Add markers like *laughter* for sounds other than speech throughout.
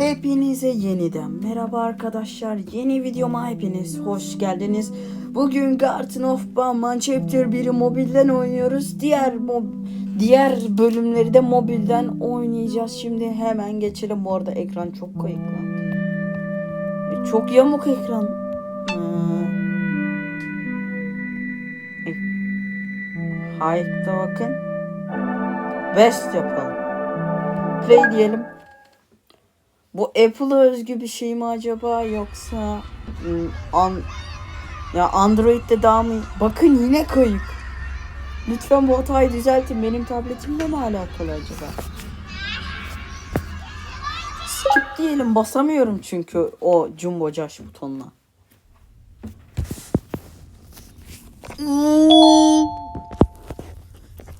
Hepinize yeniden merhaba arkadaşlar. Yeni videoma hepiniz hoş geldiniz. Bugün Garden of Batman Chapter 1'i mobilden oynuyoruz. Diğer mob diğer bölümleri de mobilden oynayacağız. Şimdi hemen geçelim. Bu arada ekran çok kayık lan. E, Çok yamuk ekran. Hmm. E, Hide'da bakın. Best yapalım. Play diyelim. Bu Apple'a özgü bir şey mi acaba yoksa hmm, an ya Android'de daha mı? Bakın yine kayık. Lütfen bu hatayı düzeltin. Benim tabletimle mi alakalı acaba? Skip diyelim. Basamıyorum çünkü o Jumbo Josh butonuna.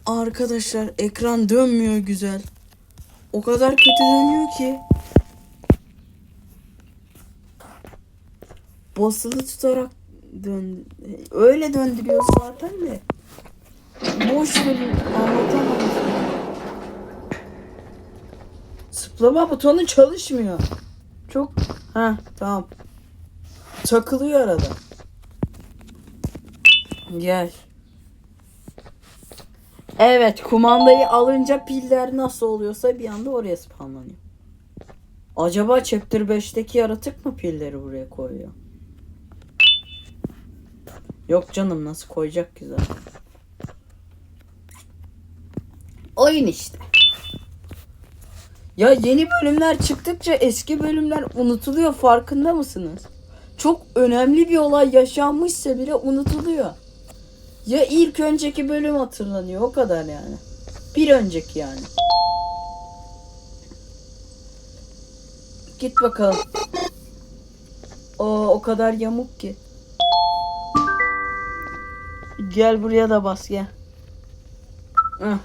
Arkadaşlar ekran dönmüyor güzel. O kadar kötü dönüyor ki. Basılı tutarak dön öyle döndürüyor zaten de. Boş verin anlatamam zıplama butonu çalışmıyor. Çok ha tamam. Takılıyor arada. Gel. Evet kumandayı alınca piller nasıl oluyorsa bir anda oraya spawnlanıyor Acaba Chapter 5'teki yaratık mı pilleri buraya koyuyor? Yok canım nasıl koyacak ki zaten. Oyun işte. Ya yeni bölümler çıktıkça eski bölümler unutuluyor farkında mısınız? Çok önemli bir olay yaşanmışsa bile unutuluyor. Ya ilk önceki bölüm hatırlanıyor o kadar yani. Bir önceki yani. Git bakalım. O o kadar yamuk ki. Gel buraya da bas gel. Heh.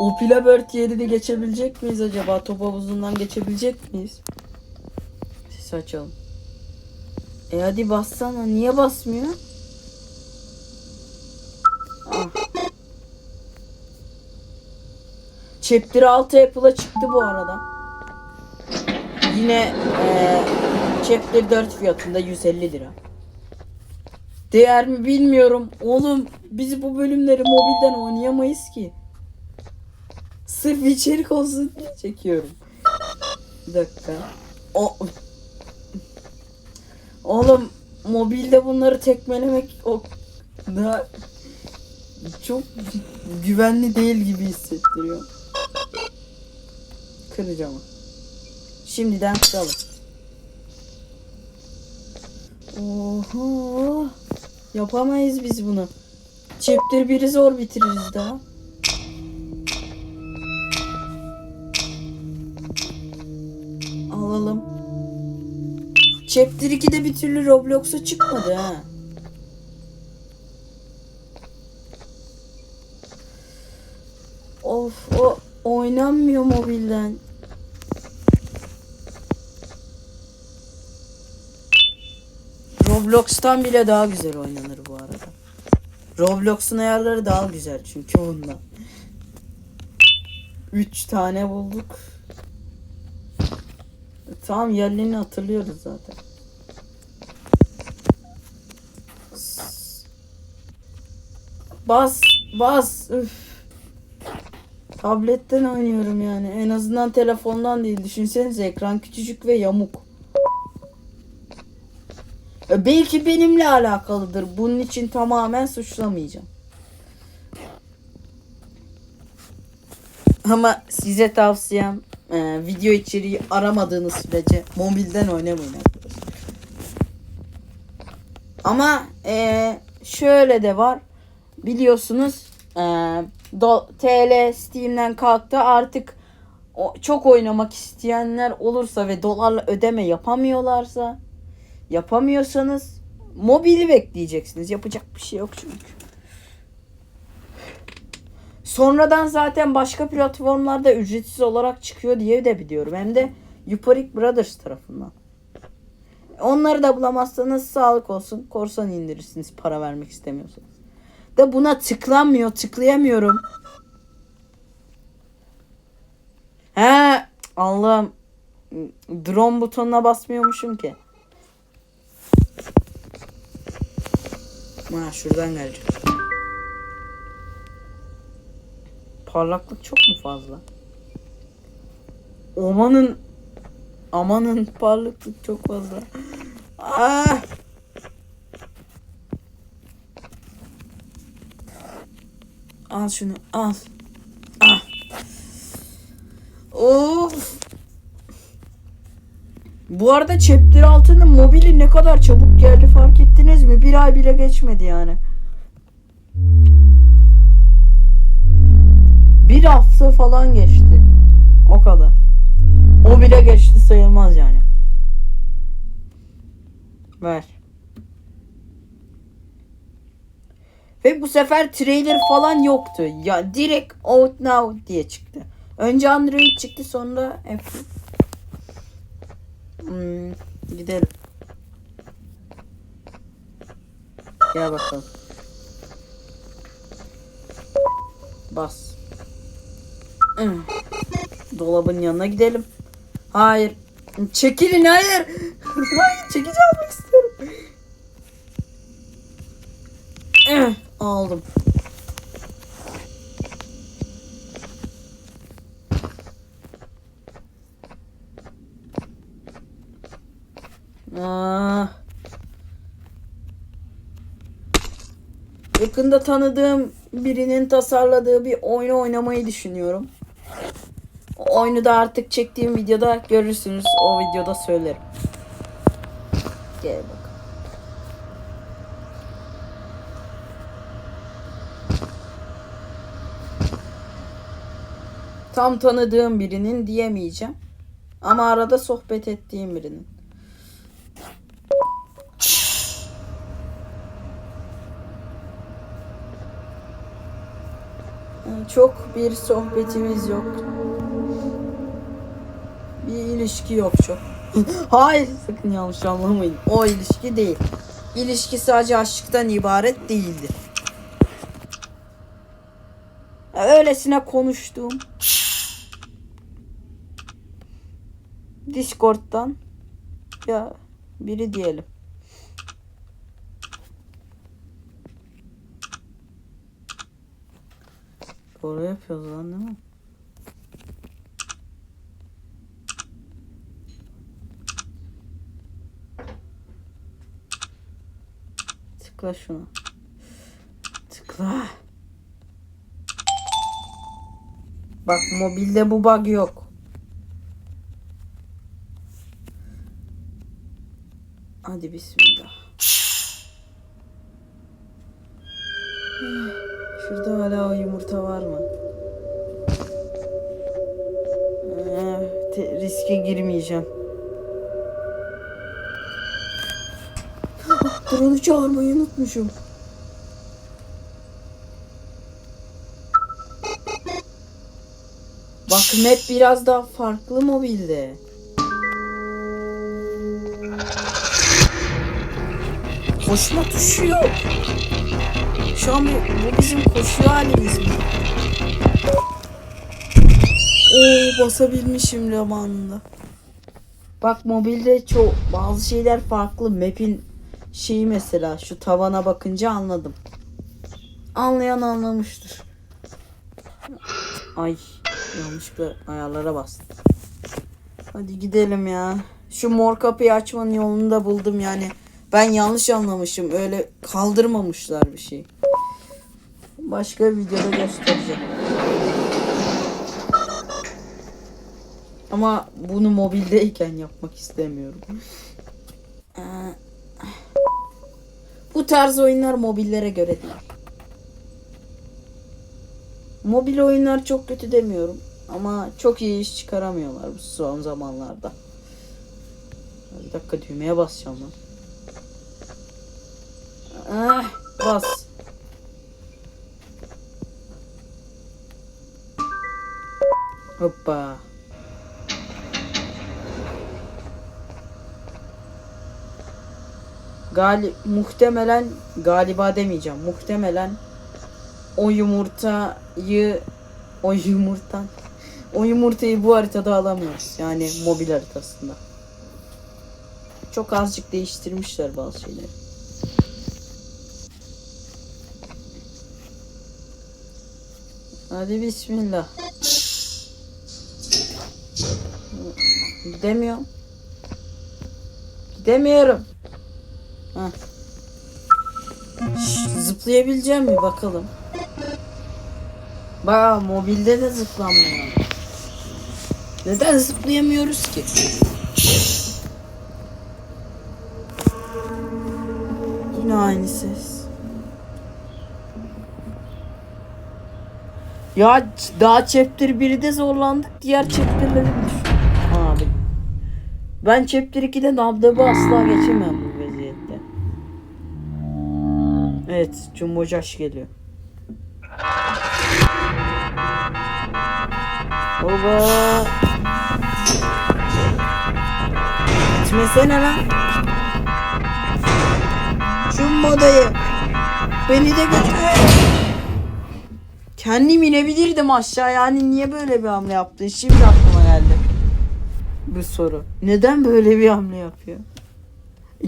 O Pilabert yerini geçebilecek miyiz acaba? Top havuzundan geçebilecek miyiz? Sesi açalım. E hadi bassana. Niye basmıyor? Ah. Chapter 6 Apple'a çıktı bu arada. Yine eee Chapter 4 fiyatında 150 lira. Değer mi bilmiyorum. Oğlum biz bu bölümleri mobilden oynayamayız ki. Sırf içerik olsun diye çekiyorum. Bir dakika. O Oğlum mobilde bunları tekmelemek o daha çok güvenli değil gibi hissettiriyor. Kıracağım. Şimdiden kıralım. Oho. Yapamayız biz bunu. Chapter 1'i zor bitiririz daha. Alalım. Chapter 2'de bir türlü Roblox'a çıkmadı ha. Of o oynanmıyor mobilden. Roblox'tan bile daha güzel oynanır bu arada. Roblox'un ayarları daha güzel çünkü ondan. 3 tane bulduk. Tamam yerlerini hatırlıyoruz zaten. Bas bas. Üf. Tabletten oynuyorum yani. En azından telefondan değil. Düşünsenize ekran küçücük ve yamuk. Belki benimle alakalıdır. Bunun için tamamen suçlamayacağım. Ama size tavsiyem e, video içeriği aramadığınız sürece mobilden oynamayın. Ama e, şöyle de var. Biliyorsunuz e, do, TL Steam'den kalktı. Artık o, çok oynamak isteyenler olursa ve dolarla ödeme yapamıyorlarsa yapamıyorsanız mobili bekleyeceksiniz. Yapacak bir şey yok çünkü. Sonradan zaten başka platformlarda ücretsiz olarak çıkıyor diye de biliyorum. Hem de Euphoric Brothers tarafından. Onları da bulamazsanız sağlık olsun. Korsan indirirsiniz para vermek istemiyorsanız. Da buna tıklanmıyor. Tıklayamıyorum. Allah'ım drone butonuna basmıyormuşum ki. Ha şuradan gelecek. Parlaklık çok mu fazla? Amanın amanın parlaklık çok fazla. Ah! Al şunu al. Ah. Of. Bu arada chapter altının mobili ne kadar çabuk geldi fark ettiniz mi? Bir ay bile geçmedi yani. Bir hafta falan geçti. O kadar. O bile geçti sayılmaz yani. Ver. Ve bu sefer trailer falan yoktu. Ya direkt out now diye çıktı. Önce Android çıktı sonra Apple. Hmm, gidelim. Gel bakalım. Bas. *clears throat* Dolabın yanına gidelim. Hayır. Çekilin hayır. *laughs* hayır çekici almak istiyorum. *clears throat* Aldım. Ah. Yakında tanıdığım birinin tasarladığı bir oyunu oynamayı düşünüyorum. O oyunu da artık çektiğim videoda görürsünüz. O videoda söylerim. Gel bakalım. Tam tanıdığım birinin diyemeyeceğim. Ama arada sohbet ettiğim birinin. Çok bir sohbetimiz yok. Bir ilişki yok çok. *laughs* Hayır sakın yanlış anlamayın. O ilişki değil. İlişki sadece aşktan ibaret değildir. Öylesine konuştuğum Discord'dan ya biri diyelim. Doğru yapıyoruz lan değil mi? Tıkla şunu. Tıkla. Bak mobilde bu bug yok. Hadi bismillah. *laughs* Şurada hala o yumurta var mı? Ee, riske girmeyeceğim. *laughs* Drone'u çağırmayı unutmuşum. Bak map biraz daha farklı mobilde. Koşma tuşu yok. Şu an bu, bu bizim koşuyor halimiz mi? Oo basabilmişim zamanında. Bak mobilde çok bazı şeyler farklı. Map'in şeyi mesela şu tavana bakınca anladım. Anlayan anlamıştır. Ay yanlışlıkla ayarlara bastım. Hadi gidelim ya. Şu mor kapıyı açmanın yolunu da buldum yani. Ben yanlış anlamışım. Öyle kaldırmamışlar bir şey. Başka videoda göstereceğim. Ama bunu mobildeyken yapmak istemiyorum. Ee, Bu tarz oyunlar mobillere göre değil. Mobil oyunlar çok kötü demiyorum. Ama çok iyi iş çıkaramıyorlar bu son zamanlarda. Bir dakika düğmeye basacağım lan. Ah, bas. Hoppa. Gali muhtemelen galiba demeyeceğim. Muhtemelen o yumurtayı o yumurtan o yumurtayı bu haritada alamıyoruz. Yani mobil haritasında. Çok azıcık değiştirmişler bazı şeyleri. Hadi bismillah. Gidemiyorum. Gidemiyorum. Şş, Zıplayabileceğim mi bakalım. Bak mobilde de zıplamıyor. Neden zıplayamıyoruz ki? Yine aynı ses. Ya daha chapter 1'de zorlandık. Diğer chapter'ları düşün. Ben chapter 2'de Nabdab'ı asla geçemem bu vaziyette. Evet, Josh geliyor. Baba. Gitmesene lan. Jumbo dayı. Beni de götür. Kendim inebilirdim aşağı yani niye böyle bir hamle yaptın? Şimdi aklıma geldi. Bu soru. Neden böyle bir hamle yapıyor?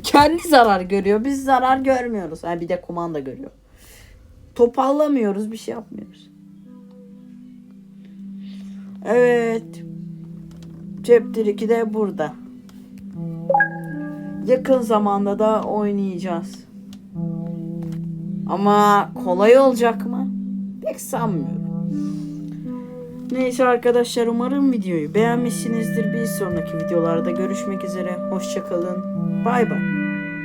Kendi zarar görüyor. Biz zarar görmüyoruz. Ha bir de kumanda görüyor. Toparlamıyoruz. Bir şey yapmıyoruz. Evet. Chapter 2 de burada. Yakın zamanda da oynayacağız. Ama kolay olacak mı? Pek sanmıyorum. Neyse arkadaşlar umarım videoyu beğenmişsinizdir. Bir sonraki videolarda görüşmek üzere. Hoşçakalın. Bay bay.